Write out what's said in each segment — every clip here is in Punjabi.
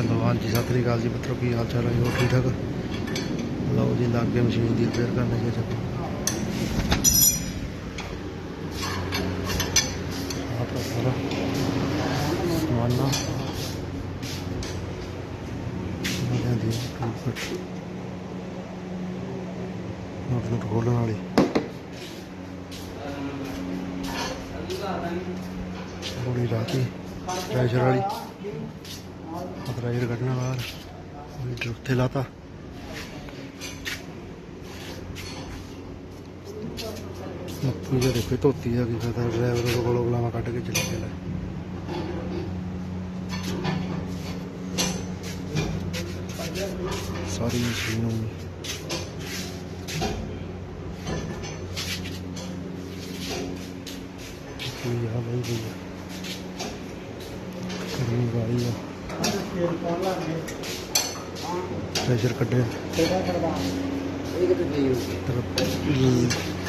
ਹੈਲੋ ਹਾਂਜੀ ਸਤਿ ਸ੍ਰੀ ਅਕਾਲ ਜੀ ਮਿੱਤਰੋ, ਕੀ ਹਾਲ ਚਾਲ ਹੈ ਜੀ? ਠੀਕ ਠਾਕ? ਲਓ ਜੀ, ਲੱਗ ਗਏ ਮਸ਼ੀਨ ਦੀ ਰਿਪੇਅਰ ਕਰਨ ਜੀ। ਅੱਜ ਆਪਣਾ ਸਾਰਾ ਸਮਾਨ ਨਾ। ਇਹਨਾਂ ਦੀ ਟੂਟ ਨੋਟ ਨੋਟ ਖੋਲਣ ਵਾਲੀ। ਬੋਲੀ ਰਾਤੀ ਪ੍ਰੈਸ਼ਰ ਵਾਲੀ। ਪ੍ਰੈਸ਼ਰ ਕੱਢਣਾ ਬਾਹਰ ਮੀਟਰ ਉੱਥੇ ਲਾਤਾ। ਮੱਕੀ ਜੇ ਦੇਖੋ ਧੋਤੀ ਆ ਕੀ ਫਾਇਦਾ ਡਰਾਈਵਰ ਦੇ ਕੋਲੋਂ ਗੁਲਾਮਾ ਕੱਢ ਕੇ ਚਲੇ ਗਿਆ। ਸਾਰੀ ਮਸ਼ੀਨ ਨੂੰ ਕੋਈ ਆ ਬਈ ਕੋਈ ਕਰਨੀ ਵਾਲੀ ਆ। ਪ੍ਰੈਸ਼ਰ ਕੱਢਿਆ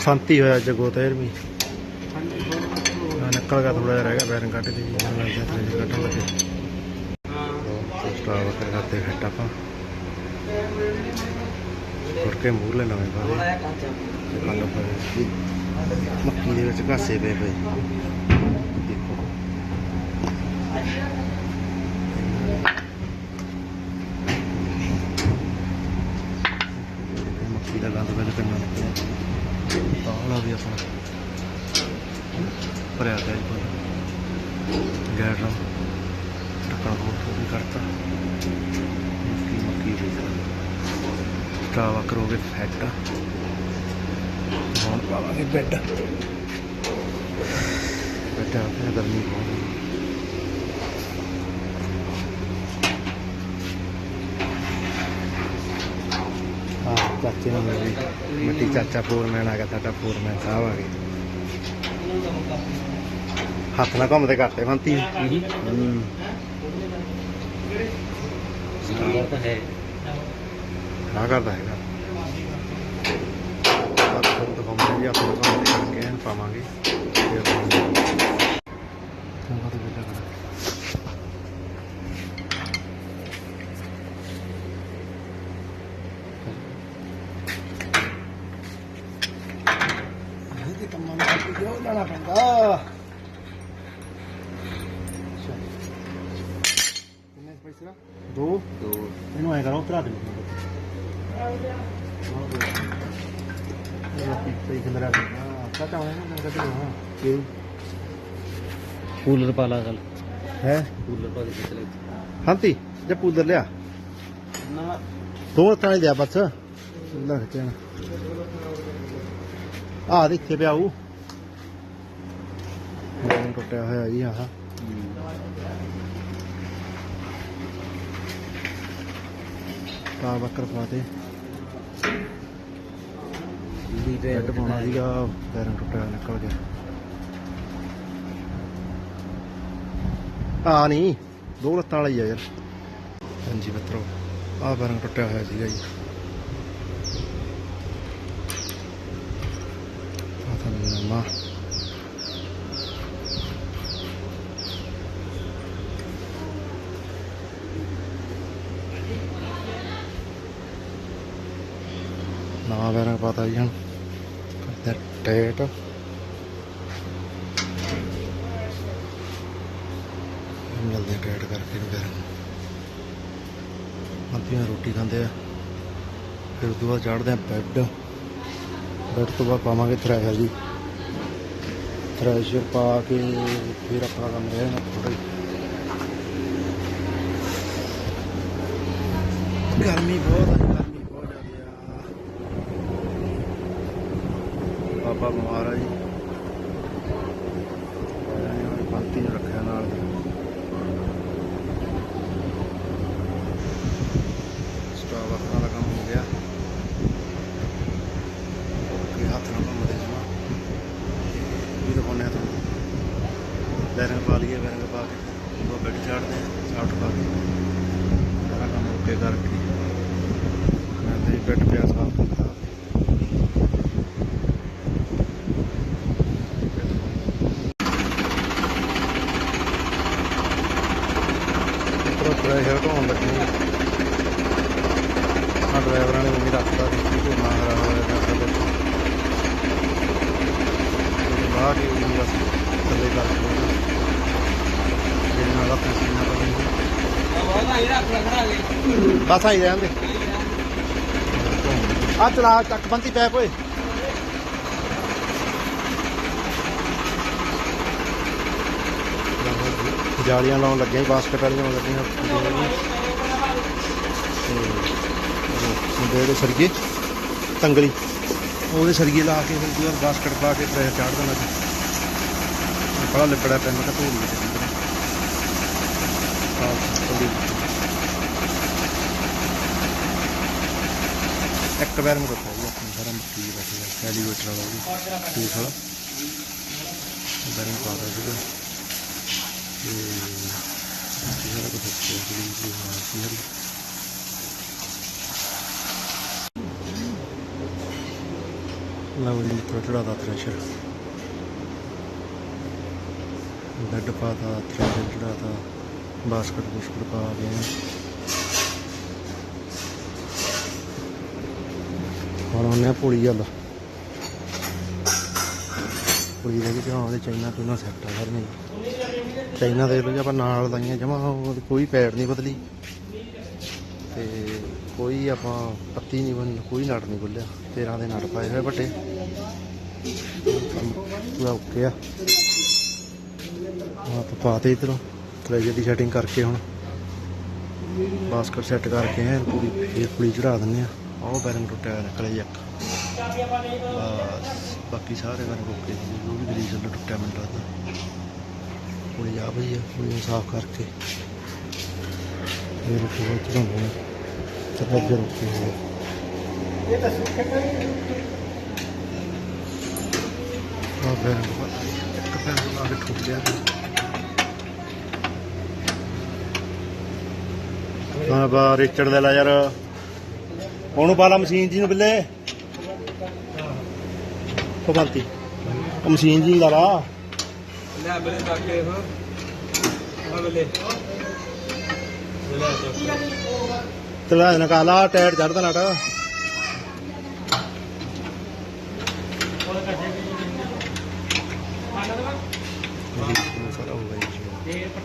ਸ਼ਾਂਤੀ ਹੋਇਆ ਜਗੋ ਤੇਰ ਵੀ। ਨਿਕਲ ਗਿਆ ਥੋੜਾ ਜਿਹਾ ਰਹਿ ਗਿਆ ਬੈਰਨ ਕੱਢ ਕੇ ਜੀ ਲੱਗ ਗਿਆ ਪ੍ਰੈਸ਼ਰ ਕੱਢਣ ਲੱਗੇ। ਸਟਾਰ ਕਰ ਕਰਦੇ ਫਿੱਟ ਆਪਾਂ। ਤੁਰ ਕੇ ਮੂਹਰਲੇ ਨਵੇਂ ਬਾਰੇ? ਕੱਲ ਪਏ ਮੱਕੀ ਦੇ ਵਿੱਚ ਘਾਸੇ ਪਏ ਪਏ। ਦੇਖੋ ਮੱਕੀ ਦਾ ਗੰਦ ਪਹਿਲੇ ਪਿੰਡਾਂ ਨਿਕਲਿਆ ਤਾਲਾ ਵੀ ਆਪਣਾ ਭਰਿਆ ਗਿਆ ਜੀ ਪੂਰਾ ਗੈਰ ram ਢੱਕਣ ਹੋਰ ਵੀ ਕਰਤਾ। ਮੱਕੀ ਮੱਕੀ ਵੀ ਸਟਾਵਾ ਕਰੋਗੇ ਫੈਟ ਹੁਣ ਪਾਵਾਂਗੇ ਬੈੱਡ ਬੈੱਡ ਆ, ਗਰਮੀ ਬਹੁਤ ਹੈ ਹਾਂ ਚਾਚੇ ਨੂੰ ਮਿਲ। ਮਿੱਟੀ ਚਾਚਾ ਫੋਰਮੈਨ ਆ ਗਿਆ ਸਾਡਾ ਫੋਰਮੈਨ ਸਾਹਿਬ ਆ ਗਏ ਹੱਥ ਨਾਲ ਘੁੰਮਦੇ ਕਰਤੇ ਬੰਤੀ। ਹੂੰ। ਤਾਂ ਹੈ। ਨਾ ਕਰਦਾ ਹੈਗਾ। ਬਾਤ ਤੁਹਾਨੂੰ ਦਿਖਾਉਂਦੇ ਜੀ ਆਪਾਂ ਤੁਹਾਨੂੰ ਕਰਕੇ ਪਾਵਾਂਗੇ। ਫਿਰ ਤੁਹਾਨੂੰ ਬਾਅਦ ਵਿੱਚ ਲੱਗਣਾ ਇਹ ਤੇ ਕੰਮਾਂ ਨੂੰ ਕੱਟ ਕੇ ਉਹ ਜਾਣਾ ਪੈਂਦਾ। ਕਿੰਨੇ ਪੈਸੇ ਦਾ ਦੋ। ਦੋ। ਇਹਨੂੰ ਐ ਕਰੋ ਉਤਰਾ ਦੇ ਰੋਟੀ ਸਹੀ ਖੰਦਰਾ ਹਾਂ ਚਾਚਾ ਉਹਨੇ ਨਾ ਕੱਢ ਹਾਂ। ਕਿਉਂ? ਕੂਲਰ ਪਾ ਲਾ ਗੱਲ ਹੈ? ਕੂਲਰ ਪਾ ਕੇ ਚਲੇ ਹੰਤੀ ਜੇ ਪੂਦਰ ਲਿਆ? ਨਾ। ਦੋ ਤਾਂ ਲਿਆ ਬਸ। ਲੱਗ ਜਾਣਾ ਆ ਦੇ ਇੱਥੇ ਪਿਆ ਉਹ। ਟੁੱਟਿਆ ਹੋਇਆ ਜੀ ਆਹ। ਤਾਂ ਬੱਕਰ ਪਾਤੇ ਦੀ ਤੇ ਬੈੱਡ ਪਾਉਣਾ ਸੀਗਾ ਪੈਰਾਂ ਟੁੱਟਿਆ ਨਿਕਲ ਗਿਆ। ਆ ਨਹੀਂ ਦੋ ਲੱਤਾਂ ਵਾਲਾ ਆ ਯਾਰ। ਹਾਂਜੀ ਮਿੱਤਰੋ। ਆ ਪੈਰਾਂ ਟੁੱਟਿਆ ਹੋਇਆ ਸੀਗਾ ਜੀ। ਆ ਤਾਂ ਨਮਾ ਨਵਾਂ ਪੈਰਾਂ ਪਤਾ ਜੀ ਹੁਣ ਮਿਲਦੇ ਆ ਕਰਕੇ ਨੂੰ ਪੈਰਾਂ ਨੂੰ ਰੋਟੀ ਖਾਂਦੇ ਆ ਫਿਰ ਉਸ ਤੋਂ ਬਾਅਦ ਚੜ੍ਹਦੇ ਆ ਬੈੱਡ ਬੈੱਡ ਤੋਂ ਬਾਅਦ ਪਾਵਾਂਗੇ ਥ੍ਰੈਸ਼ਰ ਜੀ ਥ੍ਰੈਸ਼ਰ ਪਾ ਕੇ ਫਿਰ ਆਪਣਾ ਕੰਮ ਰਹਿਣਾ ਥੋੜਾ ਗਰਮੀ ਬਹੁਤ ਆ ਗਰਮੀ ਬਹੁਤ ਜ਼ਿਆਦਾ ਆ। ਬਾਬਾ ਬਿਮਾਰ ਆ ਜੀ ਪੰਤੀ ਨੂੰ ਰੱਖਿਆ ਨਾਲ ਸਟਾਵ ਆਪਣਾ ਦਾ ਕੰਮ ਹੋ ਗਿਆ ਕਿ ਹੱਥ ਨਾਲ ਘੁੰਮਦੇ ਜਮਾ ਵੀ ਦਿਖਾਉਂਦੇ ਆ ਤੁਹਾਨੂੰ ਬੈਰਿੰਗ ਪਾ ਲਈਏ ਬੈਰਿੰਗ ਪਾ ਕੇ ਉਹ ਬੈੱਡ ਚਾੜਦੇ ਆ ਸਾਫਟ ਪਾ ਕੇ। ਸਾਰਾ ਕੰਮ ਓਕੇ ਕਰਕੇ ਮੈਂ ਤੇ ਬੈੱਡ ਪਿਆ ਸਾਫ਼ ਕੀਤਾ। ਪ੍ਰੈਸ਼ਰ ਢੋਣ ਲੱਗੇ। ਆ ਡਰਾਈਵਰਾਂ ਨੇ ਵੀ ਨਹੀਂ ਰੱਖਤਾ ਸੀ ਕਿ ਮਾਹਰਾ ਹੋਇਆ ਜਾਂ ਸਾਡੇ ਬਾਹਰ ਹੀ ਨਹੀਂ ਬਸ ਥੱਲੇ ਕਰ ਦਿੱਤਾ। ਜਿਹਦੇ ਨਾਲ ਆਪਣਾ ਸੀਨਾ ਪਤਾ ਬਸ ਆਈ ਜਾਂਦੇ ਆ ਚਲਾ ਚੱਕ ਬੰਤੀ ਪੈਪ ਓਏ। ਜਾਲੀਆਂ ਲਾਉਣ ਲੱਗੀਆਂ ਸੀ, ਬਾਸਕਟ ਵਾਲੀਆਂ ਲਾਉਣ ਲੱਗੀਆਂ। ਤੇ ਦੇ ਸਰਗੇ ਤੰਗਲੀ। ਉਹਦੇ ਸਰਗੇ ਲਾ ਕੇ ਫਿਰ ਦੂਰ ਬਾਸਕਟ ਪਾ ਕੇ ਪ੍ਰੈਸ ਚਾੜ ਦੇਣਾ ਸੀ। ਬੜਾ ਲਿਪੜਾ ਪੈਨ ਮੈਂ ਧੋ ਇੱਕ ਵਾਰ ਮੈਂ ਰੱਖਿਆ ਜੀ ਆਪਣੀ ਸਾਰਾ ਮੱਕੀ ਦੀ ਬੈਠੀ ਐਲੀਵੇਟਰ ਵਾਲਾ ਵੀ ਠੀਕ ਵਾਲਾ। ਬੈਰਿੰਗ ਪਾ ਸੀਗਾ। ਤੇ ਸਾਰਾ ਕੁਝ ਰੱਖਿਆ ਸੀ ਹਾਂ ਸੀ ਹਰੀ ਲਓ ਜੀ ਥ੍ਰੈਸ਼ਰ ਬੈੱਡ ਪਾਤਾ ਥ੍ਰੈਸ਼ਰ ਚੜਾਤਾ ਬਾਸਕਟ ਬੁਸਕਟ ਪਾ ਗਏ ਆ ਹੁਣ ਉਹਨੇ ਆ ਪੁਲੀ ਵੱਲ। ਪੁਲੀ ਦੇ ਵਿੱਚ ਹਾਂ ਉਹਦੇ ਚਾਈਨਾ ਤੋਂ ਨਾ ਸੈੱਟ ਆ ਕਰਨੀ ਚਾਈਨਾ ਦੇ ਲੋ ਆਪਾਂ ਨਾਲ ਲਾਈਆਂ ਜਮਾ ਕੋਈ ਪੈੜ ਨਹੀਂ ਬਦਲੀ। ਤੇ ਕੋਈ ਆਪਾਂ ਪੱਤੀ ਨਹੀਂ ਬਣੀ, ਕੋਈ ਨਟ ਨਹੀਂ ਖੁੱਲਿਆ। 13 ਦੇ ਨਟ ਪਾਏ ਹੋਏ ਵੱਡੇ। ਪੂਰਾ ਓਕੇ ਆ। ਪਾ ਤੇ ਇਧਰੋਂ। ਟ੍ਰੇਜਰ ਦੀ ਸੈਟਿੰਗ ਕਰਕੇ ਹੁਣ ਬਾਸਕਟ ਸੈੱਟ ਕਰਕੇ ਐਨ ਪੂਰੀ ਫੇਰ ਪੁਲੀ ਚੜਾ ਦਿੰਦੇ ਆ। ਆਹ ਬੈਰਿੰਗ ਟੁੱਟਿਆ ਹੋਇਆ ਨਿਕਲੇ ਇੱਕ। ਬਸ, ਬਾਕੀ ਸਾਰੇ ਬੈਰਿੰਗ ਓਕੇ ਸੀ ਜੋ ਵੀ ਗਰੀਸ ਵੱਲੋਂ ਟੁੱਟਿਆ ਮੈਨੂੰ ਲੱਗਦਾ। ਪੁਲੀ ਆ ਪਈ ਆ ਪੁਲੀ ਸਾਫ਼ ਕਰਕੇ। ਫੇਰ ਉਹ ਚੜਾਉਂਦੇ ਆ। ਤੇ ਓਕੇ ਹੋ ਗਿਆ ਆ ਬੈਰਿੰਗ ਇੱਕ ਬੈਰਿੰਗ ਲਾ ਕੇ ਗਿਆ ਹਾਂ ਬਾ ਰਿਚਰਡ ਦੇ ਲਾ ਯਾਰ। ਉਹਨੂੰ ਪਾ ਲਾ ਮਸ਼ੀਨ ਜੀ ਨੂੰ ਬਿੱਲੇ। ਉਹ ਬੰਤੀ ਉਹ ਮਸ਼ੀਨ ਜੀ ਲਾ ਲਾ। ਲੈ ਬਲੇ ਕਾਕੇ ਹੋ ਆ ਬਲੇ। ਤੇ ਲੈ ਨਕਾਲਾ ਟਾਇਰ ਚੜਦਾ ਨਟ ਸਾਰਾ ਹੋ ਗਿਆ ਜੀ ਆਪਾਂ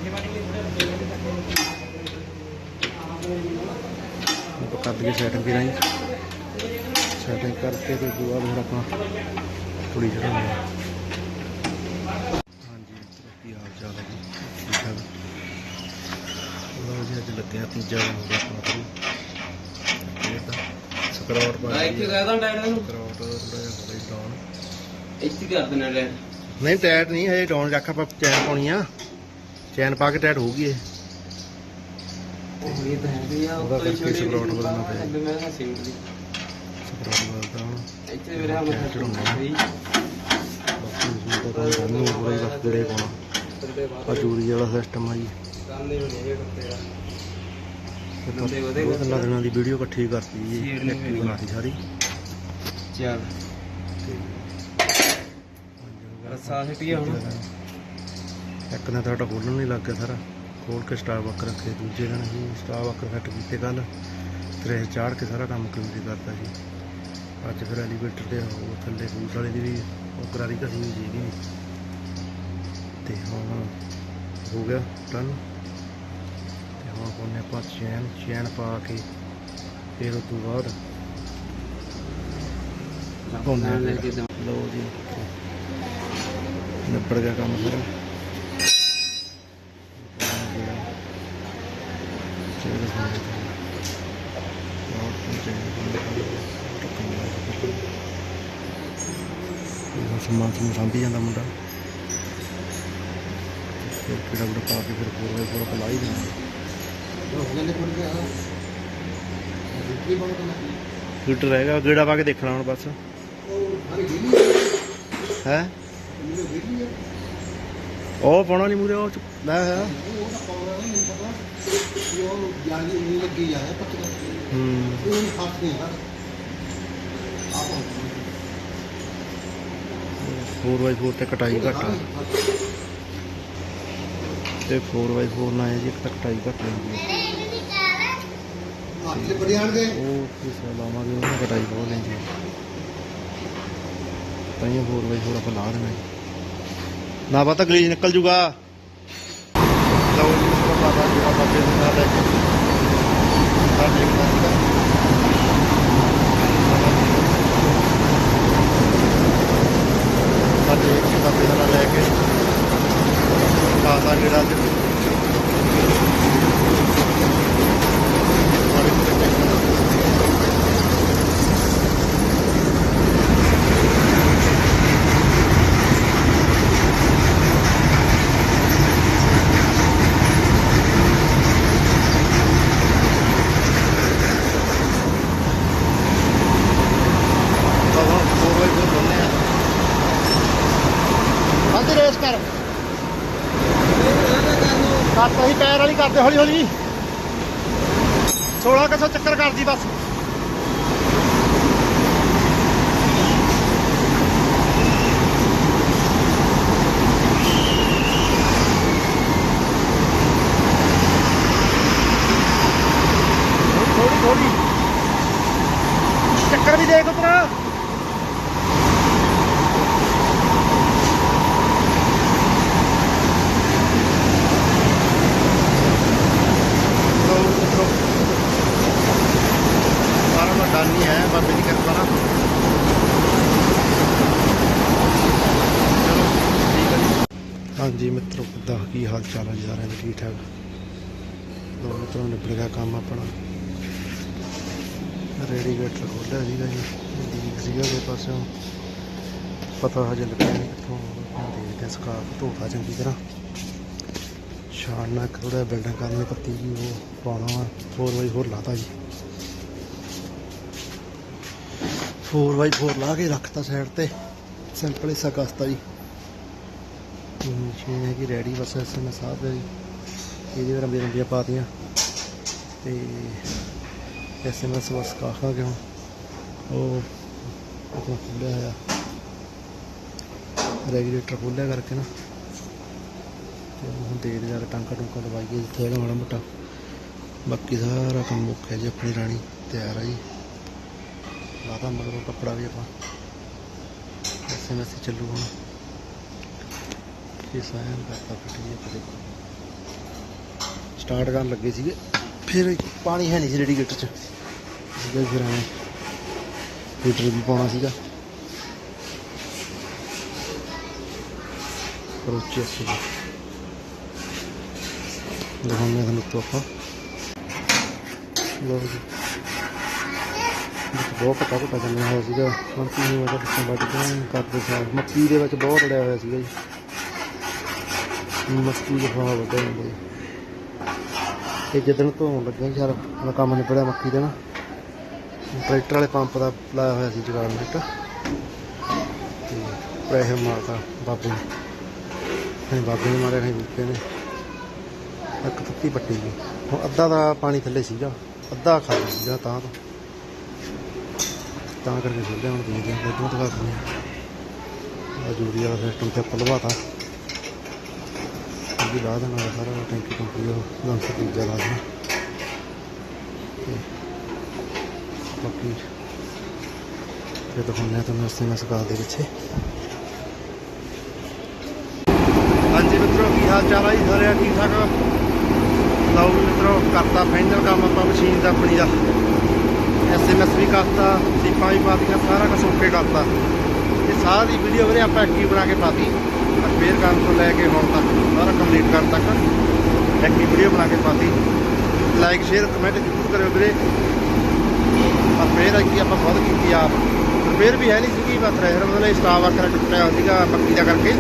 ਕਰ ਦਈਏ ਸੈਟਿੰਗ ਵੀ ਰਾਈ ਸੈਟਿੰਗ ਕਰਕੇ ਤੇ ਦੁਆ ਫਿਰ ਆਪਾਂ ਥੋੜੀ ਚੜਾਉਣੀ ਆ। ਹਾਂਜੀ ਕੀ ਹਾਲ ਚਾਲ ਹੈ ਜੀ ਠੀਕ ਠਾਕ ਲੋ ਜੀ ਅੱਜ ਲੱਗਿਆ ਤੀਜਾ ਦਿਨ ਹੋ ਗਿਆ ਆਪਣਾ ਸਕਰਾਟ ਪਾ ਇੱਥੇ ਕਹਦਾ ਟਾਇਰ ਨੂੰ। ਸਕਰਾਟ ਥੋੜਾ ਜਿਹਾ ਹੋ ਗਿਆ ਡਾਊਨ। ਇੱਥੇ ਕਰ ਦੇਣਾ ਲੈ ਨਹੀਂ ਟਾਇਟ ਨਹੀਂ ਹਜੇ ਡਾਊਨ ਰੱਖ ਆਪਾਂ ਚੈਨ ਪਾਉਣੀ ਆ। ਚੈਨ ਪਾ ਕੇ ਟਾਇਟ ਹੋਊਗੀ ਇਹ। ਇਹ ਤਾਂ ਹੈ ਵੀ ਆ ਉਹਦਾ ਕਰਕੇ ਸਕਰਾਟ ਬਦਲਣਾ ਪਿਆ। ਮੈਂ ਦੀ ਬਦਲਦਾ ਹੁਣ ਇੱਥੇ ਮੇਰੇ ਚੜਾਉਣਾ ਸਹੀ। ਬਾਕੀ ਉਸ ਦਾ ਕੰਮ ਕਰਨੀ ਪੂਰਾ ਹੀ ਬਸ ਗੜੇ ਪਾਉਣਾ ਆ ਚੂਰੀ ਵਾਲਾ ਸਿਸਟਮ ਆ ਜੀ। ਕੰਮ ਨਹੀਂ ਹੋਣੀ ਇਹ ਇਹ ਬੰਦੇ ਉਹਦੇ ਤਾਂ ਦੋ ਤਿੰਨ ਦਿਨਾਂ ਦੀ ਵੀਡੀਓ ਇਕੱਠੀ ਕਰਤੀ ਜੀ ਸ਼ੇਰ ਨੇ ਇੱਕ ਹੀ ਬਣਾਤੀ ਸਾਰੀ। ਚੱਲ। ਰੱਸਾ ਹੁਣ। ਇੱਕ ਨੇ ਤੁਹਾਡਾ ਖੋਲਣ ਨਹੀਂ ਲੱਗ ਗਿਆ ਸਾਰਾ। ਖੋਲ ਕੇ ਸਟਾਰ ਬੱਕ ਰੱਖੇ ਦੂਜੇ ਦਿਨ ਅਸੀਂ ਸਟਾਰ ਬੱਕ ਫਿੱਟ ਕੀਤੇ ਕੱਲ ਤਰੇ ਚਾੜ ਕੇ ਸਾਰਾ ਕੰਮ ਕੰਪਲੀਟ ਕਰਤਾ ਜੀ। ਅੱਜ ਫਿਰ ਐਲੀਵੇਟਰ ਤੇ ਉਹ ਥੱਲੇ ਫੂਸ ਵਾਲੇ ਦੀ ਵੀ ਉਹ ਕਰਾਰੀ ਘਸੀ ਹੋਈ ਸੀਗੀ ਤੇ ਹੁਣ ਹੋ ਗਿਆ ਡਨ ਤੇ ਹੁਣ ਕੋਨੇ ਆਪਾਂ ਚੈਨ ਚੈਨ ਪਾ ਕੇ ਫਿਰ ਉਸ ਤੋਂ ਬਾਅਦ ਘੁੰਮਣਾ ਲੈ ਕੇ ਦਮ ਲਓ ਜੀ। ਨਿਬੜ ਗਿਆ ਕੰਮ ਸਾਰਾ ਚਲੋ ਜੀ ਬਹੁਤ ਇਹ ਸਮਾਨ ਸਾਂਭੀ ਜਾਂਦਾ ਮੁੰਡਾ ਫਿਰ ਕਿਹੜਾ ਬੜਾ ਪਾ ਕੇ ਫਿਰ ਪੂਰਾ ਪੂਰਾ ਦਿੰਦਾ ਫਿਲਟਰ ਰਹੇਗਾ ਗੇੜਾ ਪਾ ਕੇ ਦੇਖਣਾ ਹੁਣ ਬਸ। ਹੈ। ਉਹ ਪਾਉਣਾ ਨਹੀਂ ਮੂਰੇ ਉਹ ਚ- ਲੈ ਹੈ। ਹੂੰ 4x4 ਤੇ ਕਟਾਈ ਘੱਟ ਆ। ਤੇ 4x4 ਨਾਲ ਇਹ ਜੀ ਕਟਾਈ ਘੱਟ ਹੁੰਦੀ ਹੈ ਤੇ ਬੜੀ ਆਣਗੇ ਉਹ ਕਿਸ ਲਾਵਾਂਗੇ ਉਹਨਾਂ ਕਟਾਈ ਬਹੁਤ ਲੈਂਦੀ ਹੈ ਤਾਂ ਇਹ ਹੋਰ ਵੇ ਹੋਰ ਆਪਾਂ ਲਾ ਦੇਣਾ ਜੀ। ਨਾ ਪਤਾ ਗਲੀਜ ਨਿਕਲ ਜੂਗਾ। ਲਓ ਜੀ, ਇਸ ਤੋਂ ਜਿਹੜਾ ਬਾਬੇ ਦੇ ਨਾਲ ਲੈ ਕੇ ਆ ਦੇਖਦਾ ਸੀਗਾ ਸਾਡੇ ਇੱਕ ਬਾਬੇ ਦਾ ਨਾਲ ਲੈ ਕੇ ਪਾਸਾ ਜਿਹੜਾ ਅੱਜ ਸਾਰੇ ਕਿਤੇ ਦੇਖਣਾ ਬਾਬਾ ਹੋਰ ਵਾਰ ਹੋਰ ਬੰਨੇ ਆ ਬੰਦ ਰੇਸ ਕਰ ਕੱਟ ਹੀ ਪੈਰ ਵਾਲੀ ਕਰਦੇ, ਹੌਲੀ ਹੌਲੀ। 16 ਕਿਸੋ ਚੱਕਰ ਕਰਦੀ ਬਸ। ਥੋੜੀ ਥੋੜੀ ਚੱਕਰ ਵੀ ਦੇਖ ਉਤਰਾ ਸਾਰਾ ਵੱਡਾ ਨਹੀਂ ਹੈ ਬਾਬੇ ਦੀ ਕਿਰਪਾ ਨਾਲ ਚਲੋ ਠੀਕ ਹੈ ਜੀ ਹਾਂਜੀ ਮਿੱਤਰੋ ਕਿੱਦਾਂ ਕੀ ਹਾਲ ਚਾਲ ਜੀ ਸਾਰਿਆਂ ਦੇ ਠੀਕ। ਠਾਕ ਲੋ ਤਰ੍ਹਾਂ ਨਿਬੜ ਗਿਆ ਕੰਮ ਆਪਣਾ। ਰੇਡੀਏਟਰ ਖੋਲਿਆ ਸੀਗਾ ਜੀ ਲੀਕ ਸੀਗਾ ਦੇ ਪਾਸਿਓਂ। ਪਤਾ ਹਜੇ ਲੱਗਿਆ ਨਹੀਂ ਕਿੱਥੋਂ ਦੇਖਦੇ ਹਾਂ ਸੁਕਾ ਧੋਤਾ ਚੰਗੀ ਤਰ੍ਹਾਂ। ਛਾਣਨਾ ਥੋੜਾ ਬਿਲਡਿੰਗ ਕਰਨੀ ਪੱਤੀ ਜੀ ਉਹ ਪਾਉਣਾ ਵਾ 4x4 ਲਾਤਾ ਜੀ। 4x4 ਲਾ ਕੇ ਰੱਖਤਾ ਸਾਈਡ ਤੇ ਸਿੰਪਲ ਹਿੱਸਾ ਕਸਤਾ ਜੀ। ਮਸ਼ੀਨ ਹੈਗੀ ਰੈਡੀ ਬਸ ਐਸਐਮ ਸਾਹਿਬ ਹੈ ਜੀ। ਇਹਦੇ ਵਿੱਚ ਰੰਬੀਆਂ ਰੰਬੀਆਂ ਪਾਤੀਆਂ। ਤੇ ਐਸਐਮਐਸ ਬਸ ਕਾਖਾ ਗਿਆ ਉਹ ਆਪਣਾ ਖੁੱਲਿਆ ਹੋਇਆ। ਰੈਗੂਲੇਟਰ ਖੋਲਿਆ ਕਰਕੇ ਨਾ। ਤੇ ਹੁਣ ਦੇਖਦੇ ਜਾ ਕੇ ਟਾਂਕਾ ਟੁੰਕਾ ਦਵਾਈਏ ਜਿੱਥੇ ਹੈਗਾ ਮਾੜਾ ਮੋਟਾ। ਬਾਕੀ ਸਾਰਾ ਕੰਮ ਮੁੱਕਿਆ ਜੀ, ਆਪਣੀ ਰਾਣੀ ਤਿਆਰ ਹੈ ਜੀ। ਲਾਤਾ ਮਗਰੋਂ ਕੱਪੜਾ ਵੀ ਆਪਾਂ। ਐਸਐਮਐਸ ਹੀ ਚੱਲੂ ਹੁਣ। ਇਹ ਸਾਇਨ ਕਰਤਾ ਫਿੱਟ ਜੀ ਦੇਖੋ। ਸਟਾਰਟ ਕਰਨ ਲੱਗੇ ਸੀਗੇ। ਫਿਰ ਪਾਣੀ ਹੈ ਨਹੀਂ ਸੀ ਰੇਡੀਏਟਰ 'ਚ। ਸੀਗਾ ਫਿਰ ਐਂ ਹੀਟਰ ਵੀ ਪਾਉਣਾ ਸੀਗਾ। ਕਰੋਚੇ ਸੀ ਦਿਖਾਉਂਦੇ ਤੁਹਾਨੂੰ ਤੋਂ ਆਪਾਂ। ਲੋ ਜੀ। ਬਹੁਤ ਪਤਾ ਪਤਾ ਚੱਲਿਆ ਹੋਇਆ ਸੀਗਾ। ਹੁਣ ਕੀ ਹੋਇਆ, ਤਾਂ ਵੱਢ ਕੇ ਕਰਦੇ ਸਾਰ ਮੱਕੀ ਦੇ ਵਿੱਚ ਬਹੁਤ ਰੜਿਆ ਹੋਇਆ ਸੀਗਾ ਜੀ। ਮਸਤੀ ਦੇ ਫਾਹ ਵੱਢਿਆ ਜਾਂਦਾ ਤੇ ਜਦੋਂ ਧੋਣ ਲੱਗਿਆ ਯਾਰ ਉਹਦਾ ਕੰਮ ਨਿਬੜਿਆ ਮੱਕੀ ਦੇ ਨਾ। ਟਰੈਕਟਰ ਵਾਲੇ ਪੰਪ ਦਾ ਲਾਇਆ ਹੋਇਆ ਸੀ ਜਗਾੜ ਮਿੱਟ ਤੇ ਪ੍ਰੈਸ਼ਰ ਮਾਰਤਾ ਬਾਬੇ ਨੇ। ਨਹੀਂ, ਬਾਬੇ ਨੇ ਮਾਰਿਆ ਨਹੀਂ, ਬੂਟੇ ਨੇ। ਇੱਕ ਥੱਤੀ ਪੱਟੀ ਗਈ ਹੁਣ ਅੱਧਾ ਦਾ ਪਾਣੀ ਥੱਲੇ ਸੀਗਾ। ਅੱਧਾ ਖਾਲੀ ਸੀਗਾ ਤਾਂ ਤੋਂ। ਤਾਂ ਕਰਕੇ ਖੋਲ੍ਹਿਆ, ਹੁਣ ਦੇਖਦੇ ਹਾਂ ਕਿਦੋਂ ਤੱਕ ਕਰਦੇ ਆ ਜੂਰੀ ਵਾਲਾ ਸਿਸਟਮ ਤੇ ਪਲਵਾਤਾ ਵੀ ਲਾ ਦੇਣਾ ਸਾਰਾ ਟੈਂਕੀ ਟੁੰਕੀ ਉਹ ਲੰਸ ਤੀਜਾ ਲਾ ਦੇਣਾ ਬਾਕੀ ਫਿਰ ਦਿਖਾਉਂਦੇ ਆ ਤੁਹਾਨੂੰ ਰਸਤੇ ਮੈਂ ਸਕਾਲ ਦੇ ਵਿੱਚ। ਹਾਂਜੀ ਮਿੱਤਰੋ, ਕੀ ਹਾਲ ਚਾਲ ਆ ਜੀ ਸਾਰੇ ਠੀਕ ਠਾਕ ਲਓ ਵੀ ਮਿੱਤਰੋ, ਕਰਤਾ ਫਾਈਨਲ ਕੰਮ ਆਪਾਂ ਮਸ਼ੀਨ ਦਾ ਆਪਣੀ ਦਾ। ਐਸਐਮਐਸ ਵੀ ਕਰਤਾ, ਸੀਪਾਂ ਵੀ ਪਾਤੀਆਂ, ਸਾਰਾ ਕੁਝ ਓਕੇ ਕਰਤਾ। ਇਹ ਸਾਰੀ ਵੀਡੀਓ ਵੀਰੇ ਆਪਾਂ ਐਕਟਿਵ ਬਣਾ ਕੇ ਪਾਤੀ। ਰਿਪੇਅਰ ਕਰਨ ਤੋਂ ਲੈ ਕੇ ਹੁਣ ਤੱਕ, ਸਾਰਾ ਕੰਪਲੀਟ ਕਰਨ ਤੱਕ। ਐਕਟਿਵ ਵੀਡੀਓ ਬਣਾ ਕੇ ਪਾਤੀ। ਲਾਈਕ ਸ਼ੇਅਰ ਕਮੈਂਟ ਜ਼ਰੂਰ ਕਰਿਓ ਵੀਰੇ। ਰਿਪੇਅਰ ਫੇਰ ਕੀ ਆਪਾਂ ਬਹੁਤ ਕੀਤੀ ਆਪ। ਰਿਪੇਅਰ ਵੀ ਹੈ ਨਹੀਂ ਸੀਗੀ ਬਸ ਰਹਿਰ ਮਤਲਬ ਸਟਾਫ ਵਰਕਰ ਟੁੱਟਿਆ ਹੋਇਆ ਸੀਗਾ ਪੱਕੀ ਦਾ ਕਰਕੇ।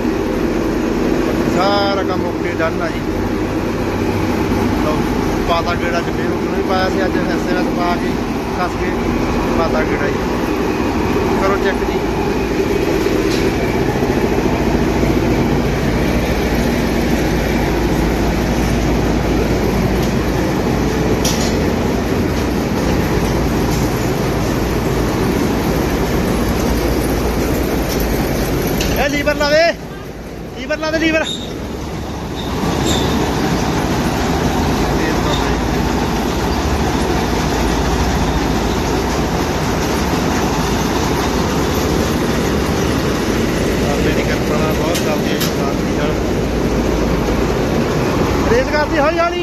ਸਾਰਾ ਕੰਮ ਓਕੇ ਡਨ ਆ ਜੀ। ਲਓ, ਪਾਤਾ ਗੇੜਾ ਚ ਫੇਰ ਉਹਨੂੰ ਵੀ ਪਾਇਆ ਸੀ, ਅੱਜ ਐਸਐਮਐਸ ਪਾ ਕੇ ਕੱਸ ਕੇ ਪਾਤਾ ਗੇੜਾ ਜੀ। ਕਰੋ ਚੈੱਕ ਜੀ। andate libera Riesgati, hoi,